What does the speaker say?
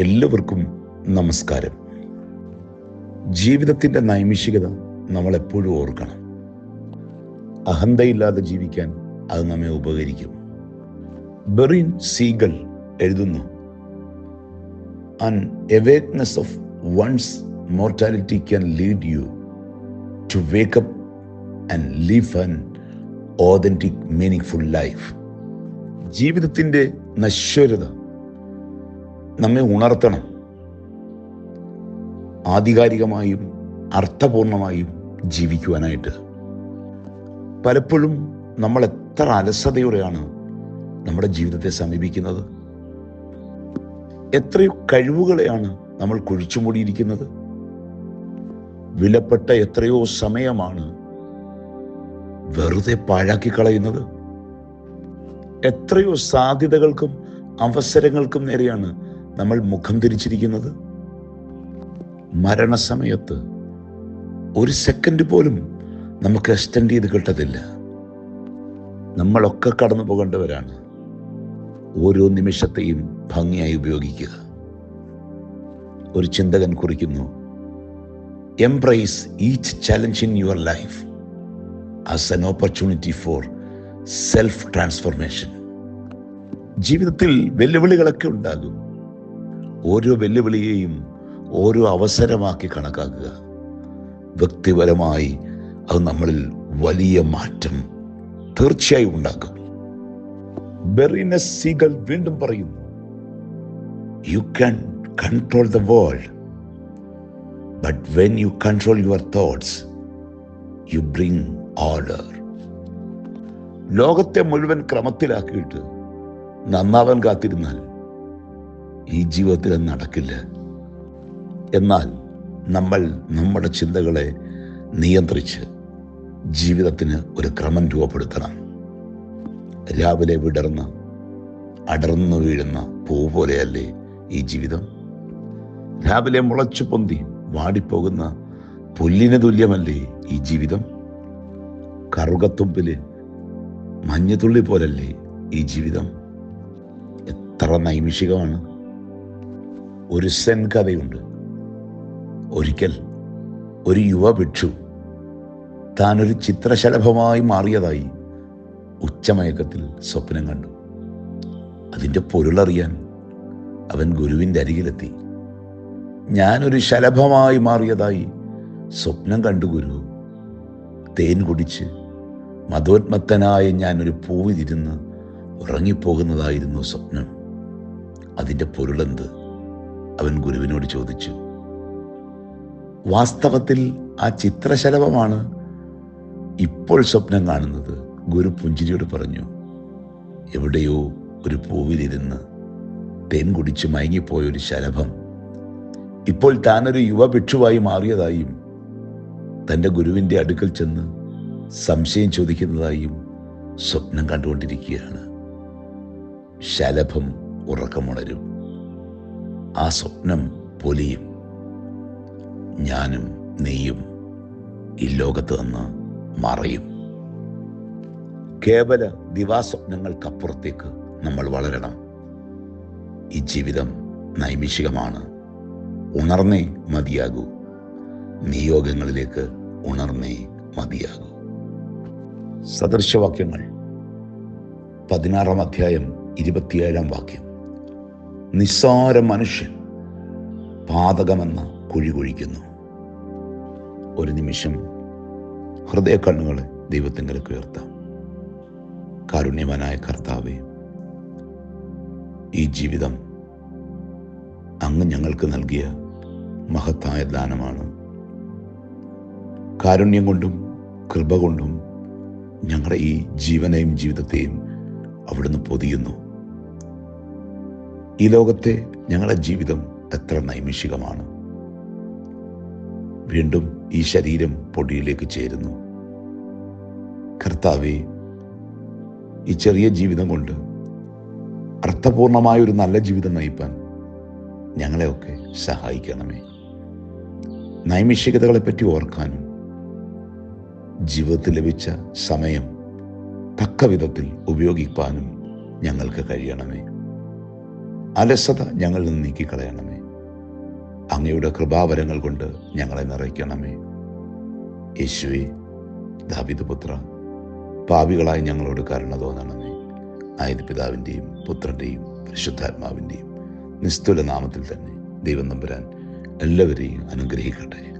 എല്ലാവർക്കും നമസ്കാരം. ജീവിതത്തിന്റെ നൈമിഷികത നമ്മൾ എപ്പോഴും ഓർക്കണം. അഹന്തയില്ലാതെ ജീവിക്കാൻ അത് നമ്മെ ഉപകരിക്കും. ബെറിൻ സീഗൽ എഴുതുന്നു an awareness of one's mortality can lead you to wake up and live an authentic meaningful life ജീവിതത്തിന്റെ നശ്വരത നമ്മെ ഉണർത്തണം. ആധികാരികമായും അർത്ഥപൂർണമായും ജീവിക്കുവാനായിട്ട്. പലപ്പോഴും നമ്മൾ എത്ര അലസതയോടെയാണ് നമ്മുടെ ജീവിതത്തെ സമീപിക്കുന്നത്. എത്രയോ കഴിവുകളെയാണ് നമ്മൾ കുഴിച്ചുമൂടിയിരിക്കുന്നത് വിലപ്പെട്ട എത്രയോ സമയമാണ് വെറുതെ പാഴാക്കി കളയുന്നത്. എത്രയോ സാധ്യതകൾക്കും അവസരങ്ങൾക്കും നേരെയാണ് നമ്മൾ മുഖം തിരിച്ചിരിക്കുന്നത് മരണസമയത്ത് ഒരു സെക്കൻഡ് പോലും നമുക്ക് എക്സ്റ്റെൻഡ് ചെയ്ത് കിട്ടത്തില്ല. നമ്മളൊക്കെ കടന്നു പോകേണ്ടവരാണ്. ഓരോ നിമിഷത്തെയും ഭംഗിയായി ഉപയോഗിക്കുക. ഒരു ചിന്തകൻ കുറിക്കുന്നു embrace each challenge in your life as an opportunity for self transformation ജീവിതത്തിൽ വെല്ലുവിളികളൊക്കെ ഉണ്ടാകും. ഓരോ വെല്ലുവിളിയെയും ഓരോ അവസരമാക്കി കണക്കാക്കുക. വ്യക്തിപരമായി അത് നമ്മളിൽ വലിയ മാറ്റം തീർച്ചയായും ഉണ്ടാക്കും. ബെറിനസ് സീഗൽ വീണ്ടും പറയുന്നു you can control the world but when you control your thoughts you bring order ലോകത്തെ മുഴുവൻ ക്രമത്തിലാക്കിയിട്ട് നന്നാവാൻ കാത്തിരുന്നാൽ ഈ ജീവിതത്തിൽ നടക്കില്ല. എന്നാൽ നമ്മൾ നമ്മുടെ ചിന്തകളെ നിയന്ത്രിച്ച് ജീവിതത്തിന് ഒരു ക്രമം രൂപപ്പെടുത്തണം. രാവിലെ വിടർന്ന് അടർന്നു വീഴുന്ന പൂ പോലെയല്ലേ ഈ ജീവിതം? രാവിലെ മുളച്ചു പൊന്തി വാടിപ്പോകുന്ന പുല്ലിന് തുല്യമല്ലേ ഈ ജീവിതം? കറുകത്തുമ്പിൽ മഞ്ഞുതുള്ളി പോലല്ലേ ഈ ജീവിതം? എത്ര നൈമിഷികമാണ്. ഒരു സെൻ കഥയുണ്ട്. ഒരിക്കൽ ഒരു യുവ ഭിക്ഷു താനൊരു ചിത്രശലഭമായി മാറിയതായി ഉച്ചമയക്കത്തിൽ സ്വപ്നം കണ്ടു. അതിന്റെ പൊരുളറിയാൻ അവൻ ഗുരുവിന്റെ അരികിലെത്തി. ഞാനൊരു ശലഭമായി മാറിയതായി സ്വപ്നം കണ്ടു ഗുരു. തേൻ കുടിച്ച് മതോന്മത്തനായ ഞാനൊരു പൂവിതിരുന്ന് ഉറങ്ങിപ്പോകുന്നതായിരുന്നു സ്വപ്നം. അതിന്റെ പൊരുളെന്ത്? അവൻ ഗുരുവിനോട് ചോദിച്ചു വാസ്തവത്തിൽ ആ ചിത്രശലഭമാണ് ഇപ്പോൾ സ്വപ്നം കാണുന്നത്? ഗുരു പുഞ്ചിരിയോട് പറഞ്ഞു എവിടെയോ ഒരു പൂവിലിരുന്ന് തേൻ കുടിച്ച് മയങ്ങിപ്പോയ ഒരു ശലഭം. ഇപ്പോൾ താനൊരു യുവ ഭിക്ഷുവായി മാറിയതായും തന്റെ ഗുരുവിന്റെ അടുക്കൽ ചെന്ന് സംശയം ചോദിക്കുന്നതായും സ്വപ്നം കണ്ടുകൊണ്ടിരിക്കുകയാണ്. ശലഭം ഉറക്കമുണരും. ആ സ്വപ്നം പൊലിയും. ഞാനും നീയും ഈ ലോകത്ത് നിന്ന് മറയും. കേവല ദിവാസ്വപ്നങ്ങൾക്കപ്പുറത്തേക്ക് നമ്മൾ വളരണം. ഈ ജീവിതം നൈമിഷികമാണ്. ഉണർന്നേ മതിയാകൂ. നിയോഗങ്ങളിലേക്ക് ഉണർന്നേ മതിയാകൂ. സദൃശവാക്യങ്ങൾ പതിനാറാം അധ്യായം ഇരുപത്തിയേഴാം വാക്യം. നിസ്സാര മനുഷ്യൻ പാതകമെന്ന കുഴി കുഴിക്കുന്നു. ഒരു നിമിഷം ഹൃദയ കണ്ണുകളെ ദൈവത്തിങ്കലേക്ക് ഉയർത്താം. കാരുണ്യവനായ കർത്താവെ ഈ ജീവിതം അങ്ങ് ഞങ്ങൾക്ക് നൽകിയ മഹത്തായ ദാനമാണ്. കാരുണ്യം കൊണ്ടും കൃപ കൊണ്ടും ഞങ്ങളുടെ ഈ ജീവനെയും ജീവിതത്തെയും അവിടുന്ന് പൊതിയുന്നു. ഈ ലോകത്തെ ഞങ്ങളുടെ ജീവിതം എത്ര നൈമിഷികമാണ്. വീണ്ടും ഈ ശരീരം പൊടിയിലേക്ക് ചേരുന്നു. കർത്താവെ ഈ ചെറിയ ജീവിതം കൊണ്ട് അർത്ഥപൂർണമായ ഒരു നല്ല ജീവിതം നയിപ്പാൻ ഞങ്ങളെയൊക്കെ സഹായിക്കണമേ. നൈമിഷികതകളെപ്പറ്റി ഓർക്കാനും ജീവിതത്തിൽ ലഭിച്ച സമയം തക്ക വിധത്തിൽ ഉപയോഗിക്കാനും ഞങ്ങൾക്ക് കഴിയണമേ. അലസത ഞങ്ങളിൽ നിന്ന് നീക്കിക്കളയണമേ. അങ്ങയുടെ കൃപാവരങ്ങൾ കൊണ്ട് ഞങ്ങളെ നിറയ്ക്കണമേ. യേശുവെ ദാവിദ് പുത്ര പാപികളായി ഞങ്ങളോട് കരുണ തോന്നണമേ. ആയത് പിതാവിന്റെയും പുത്രന്റെയും പരിശുദ്ധാത്മാവിന്റെയും നിസ്തുല നാമത്തിൽ തന്നെ ദൈവം നമ്പുരാൻ എല്ലാവരെയും അനുഗ്രഹിക്കട്ടെ.